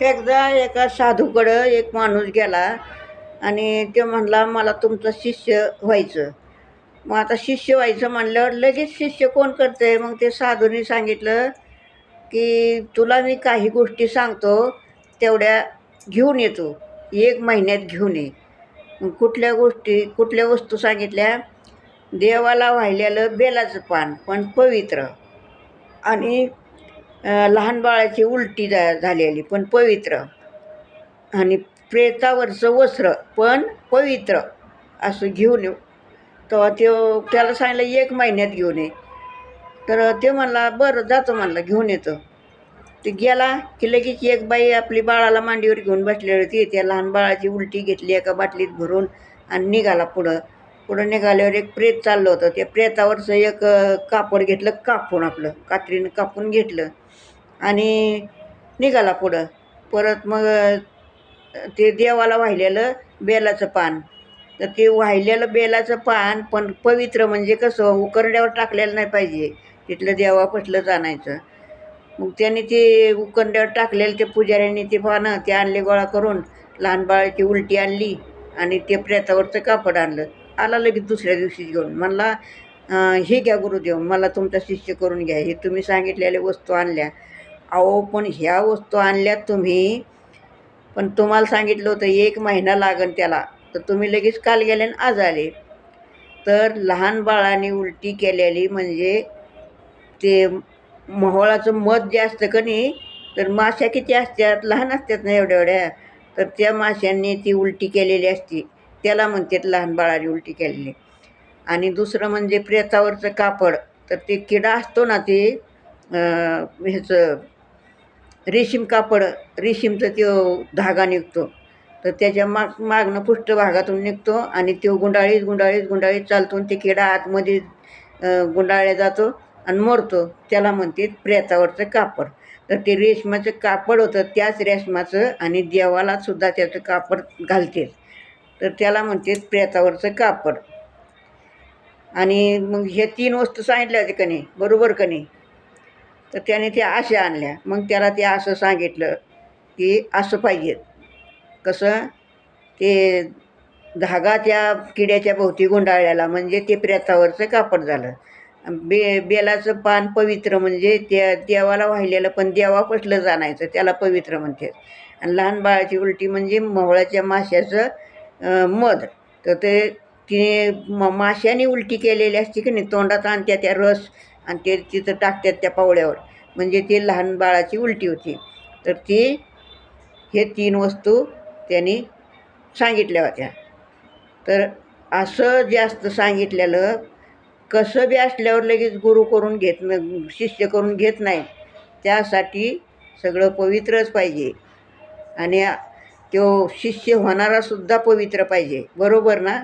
एकदा एका साधूकडं एक माणूस गेला आणि तो म्हणला मला तुमचं शिष्य व्हायचं. मग आता शिष्य व्हायचं म्हणल्यावर लगेच शिष्य कोण करते मग ते साधूने सांगितलं की तुला मी काही गोष्टी सांगतो तेवढ्या घेऊन येतो एक महिन्यात घेऊन ये. कुठल्या गोष्टी कुठल्या वस्तू सांगितल्या? देवाला वाहिलेलं बेलाचं पान पण पवित्र. आणि लहान बाळाची उलटी जा झालेली पण पवित्र. आणि प्रेतावरचं वस्त्र पण पवित्र. असं घेऊन येऊ. तेव्हा त्यो त्याला सांगितलं एक महिन्यात घेऊन ये. तर ते म्हणला बरं जातो म्हणला घेऊन येतो. ते गेला की लगेच एक बाई आपली बाळाला मांडीवर घेऊन बसलेली होती. त्या लहान बाळाची उलटी घेतली एका बाटलीत भरून आणि निघाला पुढं. पुढं निघाल्यावर एक प्रेत चाललं होतं. त्या प्रेतावरचं एक कापड घेतलं कापून आपलं. कात्रीनं कापून घेतलं. आणि निघाला पुढं. परत मग ते देवाला वाहिलेलं बेलाचं पान. तर ते वाहिलेलं बेलाचं पान पण पवित्र म्हणजे कसं उकरड्यावर टाकलेलं नाही पाहिजे. तिथलं देवा देवापसलंच आणायचं मग त्याने ते उकरड्यावर टाकलेलं ते पुजाऱ्यांनी ते पानं ते आणले गोळा करून लहान बाळाची उलटी आणली आणि ते प्रेतावरचं कापड आणलं. आला लगेच दुसऱ्या दिवशी घेऊन. म्हणला हे घ्या गुरुदेव मला तुमचा शिष्य करून घ्या. हे तुम्ही सांगितलेल्या वस्तू आणल्या. अहो पण ह्या वस्तू आणल्यात तुम्ही पण तुम्हाला सांगितलं होतं एक महिना लागन त्याला. तर तुम्ही लगेच काल गेले आणि आज आले. तर लहान बाळाने उलटी केलेली म्हणजे ते महोळाचं मध जे असतं का नाही तर माश्या किती असतात? लहान असतात ना एवढ्या एवढ्या? तर त्या माशांनी ती उलटी केलेली असते. त्याला म्हणतात लहान बाळाने उलटी केलेली. आणि दुसरं म्हणजे प्रेतावरचं कापड तर ते किडा असतो ना ते ह्याचं रेशीम कापड रेशीमचं तो धागा निघतो. तर त्याच्या माग मागणं पृष्ठभागातून निघतो आणि तो गुंडाळीत गुंडाळीत गुंडाळीत चालतो आणि ते किडा आतमध्ये अं, जातो आणि मरतो. त्याला म्हणते प्रेतावरचं कापड. तर ते रेशमाचं कापड होतं त्याच रेशमाचं आणि देवाला सुद्धा त्याचं कापड घालते तर त्याला म्हणते प्रेतावरचं कापड. आणि मग हे तीन वस्तू सांगितल्या होत्या का बरोबर का नाही तर त्याने त्या आशा आणल्या. मग त्याला ते असं सांगितलं की असं पाहिजे. कसं? ते धागा त्या किड्याच्या भोवती गुंडाळल्याला म्हणजे ते प्रेतावरचं कापड झालं. बे बेलाचं पान पवित्र म्हणजे त्या देवाला वाहिलेलं पण देवा पसलं जाणायचं? त्याला पवित्र म्हणतात. आणि लहान बाळाची उलटी म्हणजे मोहळाच्या माश्याचं मध. तर ते तिने म माश्याने उलटी केलेली असते की नाही तोंडात आणत्या त्या रस आणि ते तिथं टाकतात त्या पावळ्यावर म्हणजे ते लहान बाळाची उलटी होती. तर ती हे तीन वस्तू त्यांनी सांगितल्या होत्या. तर असं जास्त सांगितलेलं कसं बी असल्यावर लगेच गुरु करून घेत न शिष्य करून घेत नाही. त्यासाठी सगळं पवित्रच पाहिजे. आणि तो शिष्य होणारा सुद्धा पवित्र पाहिजे. बरोबर ना?